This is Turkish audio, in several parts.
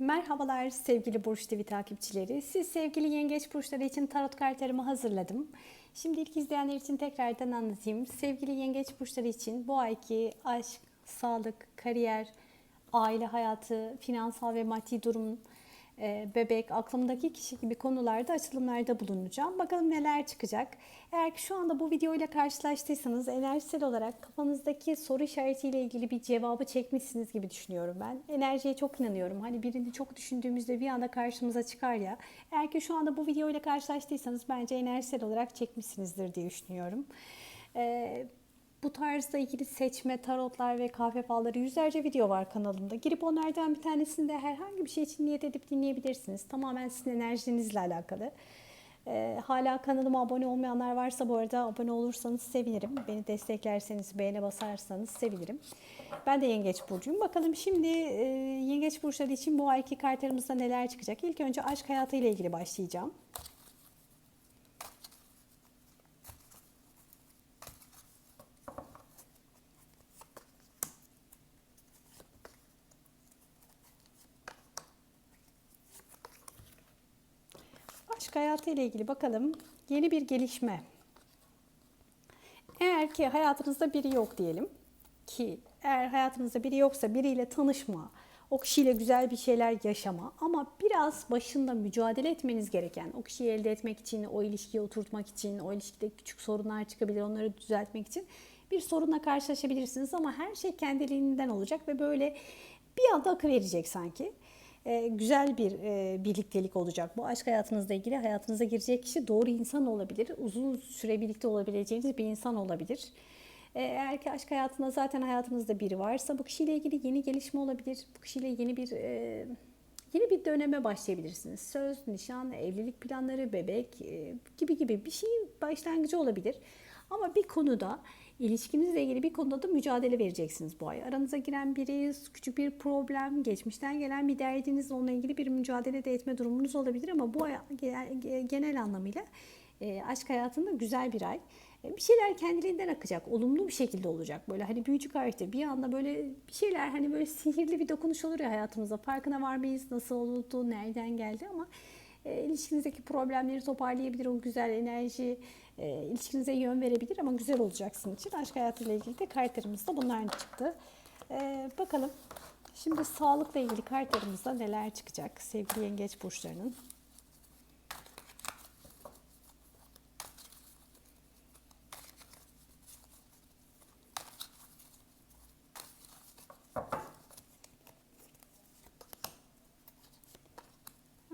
Merhabalar sevgili Burç TV takipçileri. Siz sevgili yengeç burçları için tarot kartlarımı hazırladım. Şimdi ilk izleyenler için tekrardan anlatayım. Sevgili yengeç burçları için bu ayki aşk, sağlık, kariyer, aile hayatı, finansal ve maddi durum, bebek, aklımdaki kişi gibi konularda açılımlarda bulunacağım. Bakalım neler çıkacak. Eğer ki şu anda bu videoyla karşılaştıysanız enerjisel olarak kafanızdaki soru işaretiyle ilgili bir cevabı çekmişsiniz gibi düşünüyorum ben. Enerjiye çok inanıyorum. Hani birini çok düşündüğümüzde bir anda karşımıza çıkar ya. Eğer ki şu anda bu videoyla karşılaştıysanız bence enerjisel olarak çekmişsinizdir diye düşünüyorum. Ee, bu tarzda ilgili seçme, tarotlar ve kahve falları yüzlerce video var kanalımda. Girip onlardan bir tanesini de herhangi bir şey için niyet edip dinleyebilirsiniz. Tamamen sizin enerjinizle alakalı. Ee, hala kanalıma abone olmayanlar varsa bu arada abone olursanız sevinirim. Beni desteklerseniz, beğene basarsanız sevinirim. Ben de Yengeç Burcu'yum. Bakalım şimdi e, Yengeç Burçları için bu ayki kartlarımızda neler çıkacak? İlk önce aşk hayatı ile ilgili başlayacağım. Aşk ile ilgili bakalım yeni bir gelişme. Eğer ki hayatınızda biri yok diyelim ki eğer hayatınızda biri yoksa biriyle tanışma, o kişiyle güzel bir şeyler yaşama ama biraz başında mücadele etmeniz gereken, o kişiyi elde etmek için, o ilişkiyi oturtmak için, o ilişkide küçük sorunlar çıkabilir, onları düzeltmek için bir sorunla karşılaşabilirsiniz ama her şey kendiliğinden olacak ve böyle bir anda akı verecek sanki. Ee, güzel bir e, birliktelik olacak. Bu aşk hayatınızla ilgili hayatınıza girecek kişi doğru insan olabilir. Uzun süre birlikte olabileceğiniz bir insan olabilir. Ee, eğer ki aşk hayatında zaten hayatınızda biri varsa bu kişiyle ilgili yeni gelişme olabilir. Bu kişiyle yeni bir e, yeni bir döneme başlayabilirsiniz. Söz, nişan, evlilik planları, bebek e, gibi gibi bir şeyin başlangıcı olabilir. Ama bir konuda ilişkinizle ilgili bir konuda da mücadele vereceksiniz bu ay. Aranıza giren biri, küçük bir problem, geçmişten gelen bir derdiniz, onunla ilgili bir mücadele de etme durumunuz olabilir ama bu ay genel anlamıyla e, aşk hayatında güzel bir ay. E, bir şeyler kendiliğinden akacak, olumlu bir şekilde olacak. Böyle hani büyücü harita bir anda böyle bir şeyler hani böyle sihirli bir dokunuş olur ya hayatımızda. Farkına varmayız, nasıl oldu, nereden geldi ama e, ilişkinizdeki problemleri toparlayabilir. O güzel enerji e, ilişkinize yön verebilir ama güzel olacaksın için. Aşk hayatıyla ilgili de kartlarımızda bunlar çıktı. E, bakalım şimdi sağlıkla ilgili kartlarımızda neler çıkacak sevgili yengeç burçlarının.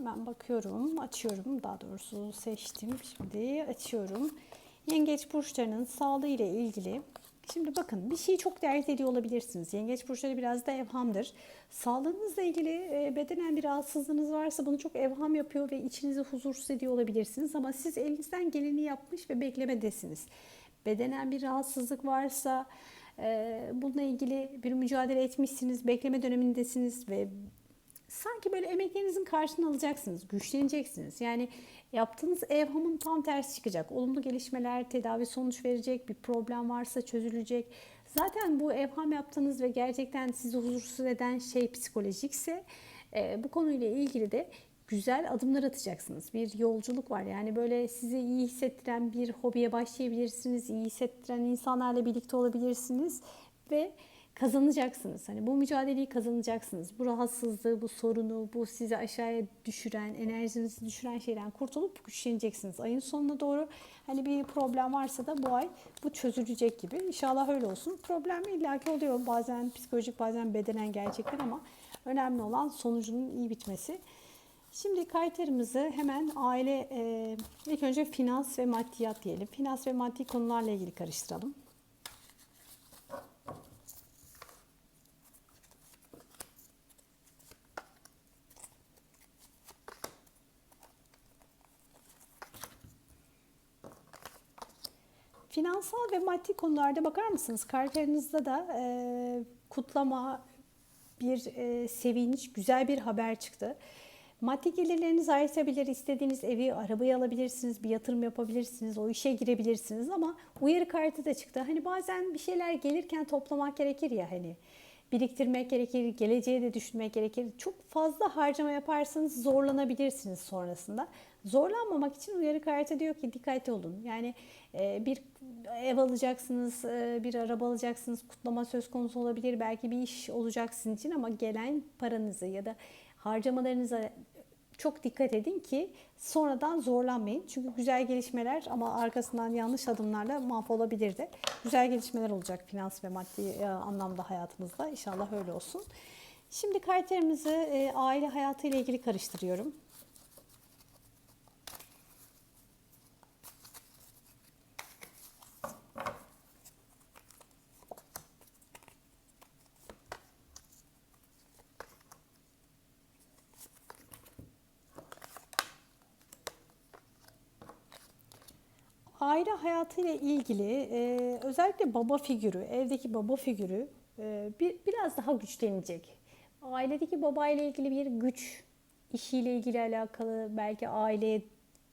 Hemen bakıyorum, açıyorum. Daha doğrusu seçtim. Şimdi açıyorum. Yengeç burçlarının sağlığı ile ilgili Şimdi bakın bir şeyi çok dert ediyor olabilirsiniz. Yengeç burçları biraz da evhamdır. Sağlığınızla ilgili e, bedenen bir rahatsızlığınız varsa bunu çok evham yapıyor ve içinizi huzursuz ediyor olabilirsiniz. Ama siz elinizden geleni yapmış ve beklemedesiniz. Bedenen bir rahatsızlık varsa e, bununla ilgili bir mücadele etmişsiniz, bekleme dönemindesiniz ve sanki böyle emeklerinizin karşılığını alacaksınız, güçleneceksiniz. Yani yaptığınız evhamın tam tersi çıkacak. Olumlu gelişmeler, tedavi sonuç verecek, bir problem varsa çözülecek. Zaten bu evham yaptığınız ve gerçekten sizi huzursuz eden şey psikolojikse e, bu konuyla ilgili de güzel adımlar atacaksınız. Bir yolculuk var. Yani böyle sizi iyi hissettiren bir hobiye başlayabilirsiniz. iyi hissettiren insanlarla birlikte olabilirsiniz ve kazanacaksınız. Hani bu mücadeleyi kazanacaksınız. Bu rahatsızlığı, bu sorunu, bu sizi aşağıya düşüren, enerjinizi düşüren şeyden kurtulup güçleneceksiniz. Ayın sonuna doğru hani bir problem varsa da bu ay bu çözülecek gibi. İnşallah öyle olsun. Problem illaki oluyor. Bazen psikolojik, bazen bedenen gerçekten ama önemli olan sonucunun iyi bitmesi. Şimdi kayıtlarımızı hemen aile, e, ilk önce finans ve maddiyat diyelim. Finans ve maddi konularla ilgili karıştıralım. Finansal ve maddi konularda bakar mısınız? Kartlarınızda da e, kutlama, bir e, sevinç, güzel bir haber çıktı. Maddi gelirleriniz artabilir, istediğiniz evi, arabayı alabilirsiniz, bir yatırım yapabilirsiniz, o işe girebilirsiniz ama uyarı kartı da çıktı. Hani bazen bir şeyler gelirken toplamak gerekir ya hani. Biriktirmek gerekir, geleceğe de düşünmek gerekir. Çok fazla harcama yaparsanız zorlanabilirsiniz sonrasında. Zorlanmamak için uyarı kartı diyor ki dikkatli olun. Yani e, bir ev alacaksınız, e, bir araba alacaksınız, kutlama söz konusu olabilir, belki bir iş olacak sizin için ama gelen paranızı ya da harcamalarınıza çok dikkat edin ki sonradan zorlanmayın. Çünkü güzel gelişmeler ama arkasından yanlış adımlarla mahvolabilir de. Güzel gelişmeler olacak finans ve maddi e, anlamda hayatımızda. İnşallah öyle olsun. Şimdi kartlarımızı e, aile hayatı ile ilgili karıştırıyorum. Aile hayatıyla ilgili e, özellikle baba figürü, evdeki baba figürü e, bir, biraz daha güçlenecek. Ailedeki baba ile ilgili bir güç, işiyle ilgili alakalı belki aileye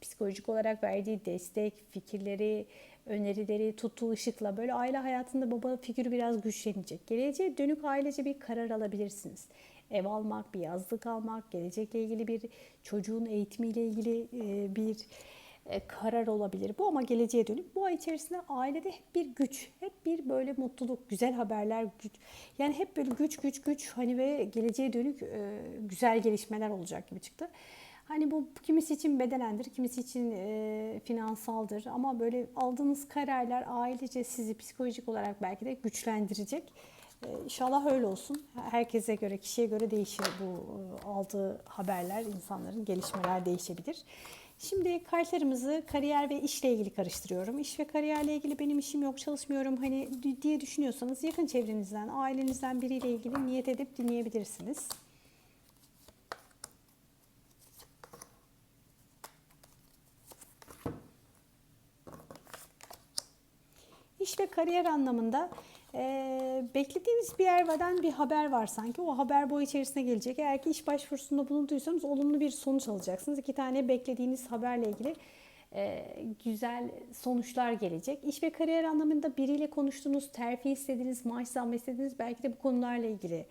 psikolojik olarak verdiği destek, fikirleri, önerileri tuttuğu ışıkla böyle aile hayatında baba figürü biraz güçlenecek. Geleceğe dönük ailece bir karar alabilirsiniz. Ev almak, bir yazlık almak, gelecekle ilgili bir çocuğun eğitimiyle ilgili e, bir karar olabilir bu ama geleceğe dönük bu ay içerisinde ailede hep bir güç, hep bir böyle mutluluk, güzel haberler, güç. Yani hep böyle güç güç güç hani ve geleceğe dönük e, güzel gelişmeler olacak gibi çıktı. Hani bu kimisi için bedenendir, kimisi için e, finansaldır ama böyle aldığınız kararlar ailece sizi psikolojik olarak belki de güçlendirecek. E, inşallah öyle olsun. Herkese göre, kişiye göre değişir bu e, aldığı haberler, insanların gelişmeler değişebilir. Şimdi kartlarımızı kariyer ve işle ilgili karıştırıyorum. İş ve kariyerle ilgili benim işim yok, çalışmıyorum hani diye düşünüyorsanız yakın çevrenizden, ailenizden biriyle ilgili niyet edip dinleyebilirsiniz. İş ve kariyer anlamında e, beklediğiniz bir yerden bir haber var sanki. O haber boy içerisine gelecek. Eğer ki iş başvurusunda bulunduysanız olumlu bir sonuç alacaksınız. İki tane beklediğiniz haberle ilgili e, güzel sonuçlar gelecek. İş ve kariyer anlamında biriyle konuştuğunuz, terfi istediğiniz, maaş zammı istediğiniz belki de bu konularla ilgili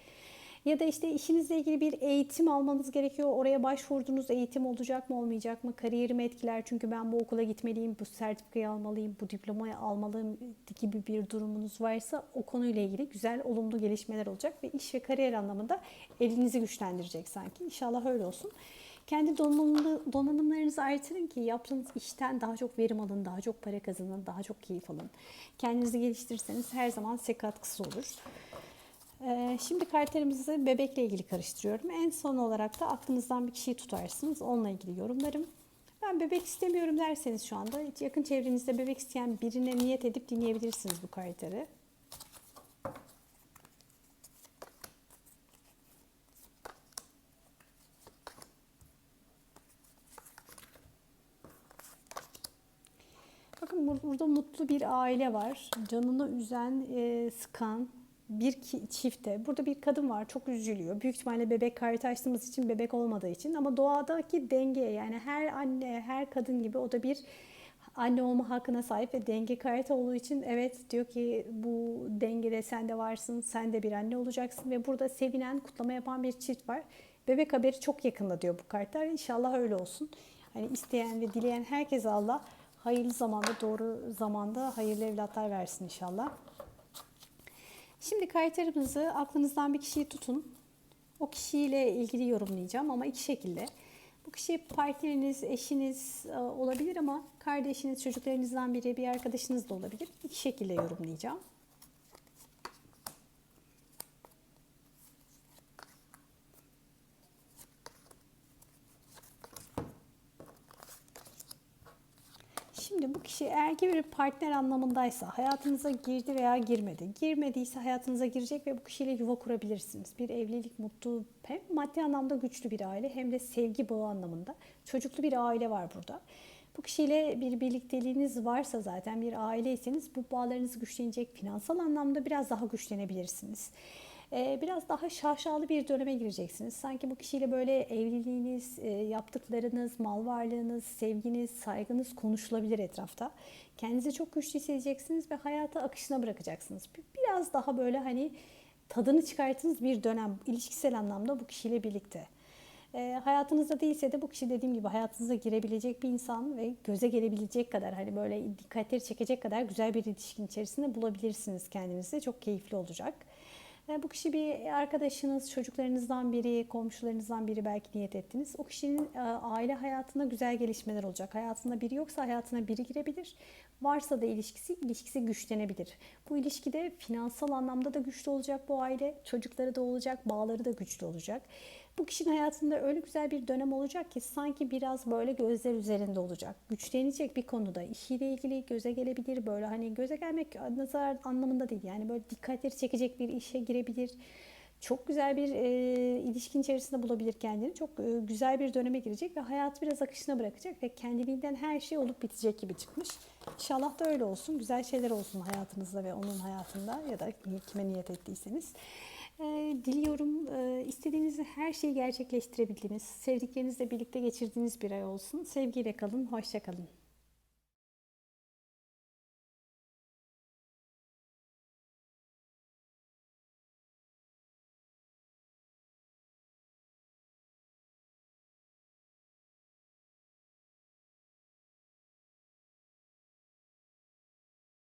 ya da işte işinizle ilgili bir eğitim almanız gerekiyor. Oraya başvurdunuz eğitim olacak mı olmayacak mı? Kariyerimi etkiler çünkü ben bu okula gitmeliyim, bu sertifikayı almalıyım, bu diplomayı almalıyım gibi bir durumunuz varsa o konuyla ilgili güzel olumlu gelişmeler olacak ve iş ve kariyer anlamında elinizi güçlendirecek sanki. İnşallah öyle olsun. Kendi donanımlarınızı artırın ki yaptığınız işten daha çok verim alın, daha çok para kazanın, daha çok keyif alın. Kendinizi geliştirirseniz her zaman size katkısı olur. Ee, şimdi kartlarımızı bebekle ilgili karıştırıyorum. En son olarak da aklınızdan bir kişiyi tutarsınız. Onunla ilgili yorumlarım. Ben bebek istemiyorum derseniz şu anda yakın çevrenizde bebek isteyen birine niyet edip dinleyebilirsiniz bu kartları. Bakın burada mutlu bir aile var. Canını üzen, e, sıkan, bir çifte burada bir kadın var çok üzülüyor. Büyük ihtimalle bebek kartı için bebek olmadığı için ama doğadaki denge yani her anne her kadın gibi o da bir anne olma hakkına sahip ve denge kartı olduğu için evet diyor ki bu dengede sen de varsın sen de bir anne olacaksın ve burada sevinen kutlama yapan bir çift var. Bebek haberi çok yakında diyor bu kartlar. İnşallah öyle olsun. Hani isteyen ve dileyen herkese Allah hayırlı zamanda doğru zamanda hayırlı evlatlar versin inşallah. Şimdi kriterimizi aklınızdan bir kişiyi tutun. O kişiyle ilgili yorumlayacağım ama iki şekilde. Bu kişi partneriniz, eşiniz e, olabilir ama kardeşiniz, çocuklarınızdan biri, bir arkadaşınız da olabilir. İki şekilde yorumlayacağım. Şimdi bu kişi eğer ki bir partner anlamındaysa hayatınıza girdi veya girmedi. Girmediyse hayatınıza girecek ve bu kişiyle yuva kurabilirsiniz. Bir evlilik mutlu hem maddi anlamda güçlü bir aile hem de sevgi bağı anlamında çocuklu bir aile var burada. Bu kişiyle bir birlikteliğiniz varsa zaten bir aileyseniz bu bağlarınız güçlenecek. Finansal anlamda biraz daha güçlenebilirsiniz. Ee, biraz daha şaşalı bir döneme gireceksiniz. Sanki bu kişiyle böyle evliliğiniz, e, yaptıklarınız, mal varlığınız, sevginiz, saygınız konuşulabilir etrafta. Kendinizi çok güçlü hissedeceksiniz ve hayata akışına bırakacaksınız. Biraz daha böyle hani tadını çıkarttığınız bir dönem ilişkisel anlamda bu kişiyle birlikte. E, hayatınızda değilse de bu kişi dediğim gibi hayatınıza girebilecek bir insan ve göze gelebilecek kadar hani böyle dikkatleri çekecek kadar güzel bir ilişkin içerisinde bulabilirsiniz kendinizi. Çok keyifli olacak. E, bu kişi bir arkadaşınız, çocuklarınızdan biri, komşularınızdan biri belki niyet ettiniz. O kişinin e, aile hayatında güzel gelişmeler olacak. Hayatında biri yoksa hayatına biri girebilir. Varsa da ilişkisi, ilişkisi güçlenebilir. Bu ilişkide finansal anlamda da güçlü olacak bu aile. Çocukları da olacak, bağları da güçlü olacak. Bu kişinin hayatında öyle güzel bir dönem olacak ki sanki biraz böyle gözler üzerinde olacak. Güçlenecek bir konuda işiyle ilgili göze gelebilir. Böyle hani göze gelmek nazar anlamında değil. Yani böyle dikkatleri çekecek bir işe girebilir. Çok güzel bir e, ilişkin içerisinde bulabilir kendini. Çok e, güzel bir döneme girecek ve hayatı biraz akışına bırakacak ve kendiliğinden her şey olup bitecek gibi çıkmış. İnşallah da öyle olsun. Güzel şeyler olsun hayatınızda ve onun hayatında ya da kime niyet ettiyseniz. E, diliyorum e, istediğiniz her şeyi gerçekleştirebildiğiniz, sevdiklerinizle birlikte geçirdiğiniz bir ay olsun. Sevgiyle kalın, hoşça kalın.